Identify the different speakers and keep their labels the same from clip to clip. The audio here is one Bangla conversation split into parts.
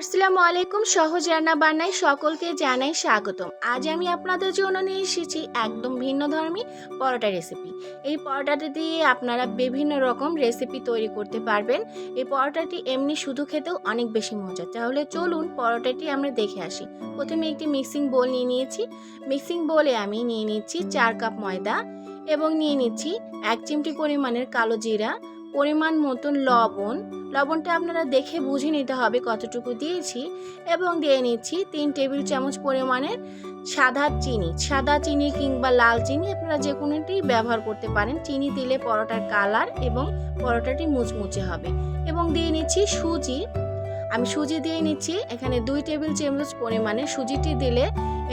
Speaker 1: আসসালামু আলাইকুম, সহজ রান্না বান্নায় সকলকে জানাই স্বাগতম। আজ আমি আপনাদের জন্য নিয়ে এসেছি একদম ভিন্ন ধর্মী পরোটা রেসিপি এই পরোটাটি দিয়ে আপনারা বিভিন্ন রকম রেসিপি তৈরি করতে পারবেন। এই পরোটাটি এমনি শুধু খেতেও অনেক বেশি মজা তাহলে চলুন পরোটাটি আমরা দেখে আসি। প্রথমে একটি মিক্সিং বোল নিয়ে নিয়েছি। মিক্সিং বোলে আমি নিয়ে নিচ্ছি চার কাপ ময়দা এবং নিয়ে নিচ্ছি এক চিমটি পরিমাণের কালো জিরা, পরিমাণ মতন লবণ লবণটা আপনারা দেখে বুঝে নিতে হবে কতটুকু দিয়েছি এবং দিয়ে নিচ্ছি তিন টেবিল চামচ পরিমাণের সাদা চিনি। সাদা চিনি কিংবা লাল চিনি আপনারা যে কোনোটি ব্যবহার করতে পারেন। চিনি দিলে পরোটার কালার এবং পরোটাটি মুচমুচে হবে। এবং দিয়ে নিচ্ছি সুজি। আমি সুজি দিয়ে নিচ্ছি এখানে দুই টেবিল চামচ পরিমাণে সুজিটি দিলে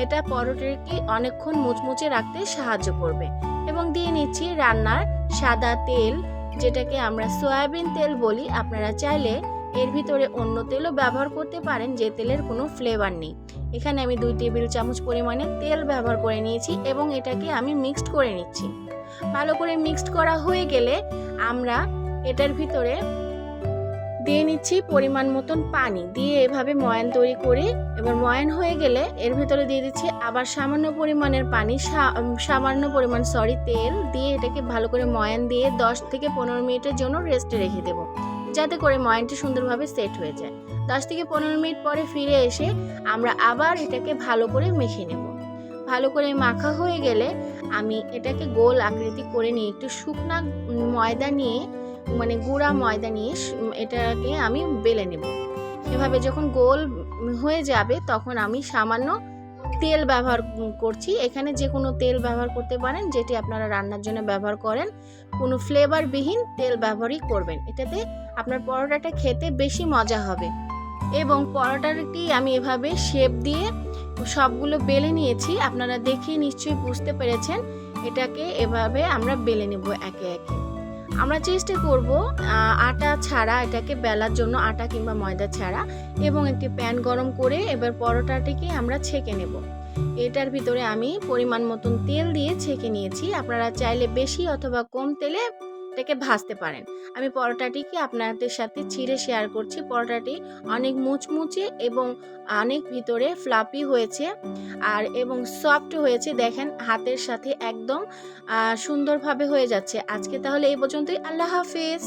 Speaker 1: এটা পরোটাটি অনেকক্ষণ মুচমুচে রাখতে সাহায্য করবে। এবং দিয়ে নিচ্ছি রান্নার সাদা তেল যেটাকে আমরা সয়াবিন তেল বলি, আপনারা চাইলে এর ভিতরে অন্য তেলও ব্যবহার করতে পারেন, যে তেলের কোনো ফ্লেভার নেই। এখানে আমি দুই টেবিল চামচ পরিমাণে তেল ব্যবহার করে নিয়েছি এবং এটাকে আমি মিক্সড করে নিচ্ছি। ভালো করে মিক্সড করা হয়ে গেলে আমরা এটার ভিতরে দিয়ে নিচ্ছি পরিমাণ মতন পানি। দিয়ে এভাবে ময়ান তৈরি করি। এবার ময়ান হয়ে গেলে এর ভিতরে দিয়ে দিচ্ছি আবার সামান্য পরিমাণের পানি সামান্য পরিমাণ সরি তেল। দিয়ে এটাকে ভালো করে ময়ান দিয়ে 10 থেকে পনেরো মিনিটের জন্য রেস্টে রেখে দেবো। যাতে করে ময়ানটি সুন্দরভাবে সেট হয়ে যায়। দশ থেকে পনেরো মিনিট পরে ফিরে এসে আমরা আবার এটাকে ভালো করে মেখে নেব। ভালো করে মাখা হয়ে গেলে আমি এটাকে গোল আকৃতি করে নিয়ে একটু শুকনা ময়দা নিয়ে মানে গুঁড়া ময়দা নিয়ে এটাকে আমি বেলে নেব। এভাবে যখন গোল হয়ে যাবে তখন আমি সামান্য তেল ব্যবহার করছি। এখানে যে কোনো তেল ব্যবহার করতে পারেন, যেটি আপনারা রান্নার জন্য ব্যবহার করেন। কোনো ফ্লেভারবিহীন তেল ব্যবহারই করবেন। এটাতে আপনার পরোটাটা খেতে বেশি মজা হবে। এবং পরোটাটি আমি এভাবে শেপ দিয়ে সবগুলো বেলে নিয়েছি। আপনারা দেখে নিশ্চয়ই বুঝতে পেরেছেন। এটাকে এভাবে আমরা বেলে নেব একে একে। আমরা চেষ্টা করব আটা ছাড়া এটাকে বেলার জন্য আটা কিংবা ময়দা ছাড়া এবং একটি প্যান গরম করে এবার পরোটাটিকে আমরা ছেঁকে নেব। এটার ভিতরে আমি পরিমাণ মতন তেল দিয়ে ছেঁকে নিয়েছি। আপনারা চাইলে বেশি অথবা কম তেলে এটাকে ভাজতে পারেন। আমি পরোটাটিকে আপনাদের সাথে ছিঁড়ে শেয়ার করছি। পরোটাটি অনেক মুচমুচে এবং অনেক ভিতরে ফ্লাপি হয়েছে আর এবং সফট হয়েছে। দেখেন হাতের সাথে একদম সুন্দরভাবে হয়ে যাচ্ছে। আজকে তাহলে এই পর্যন্তই। আল্লাহ হাফেজ।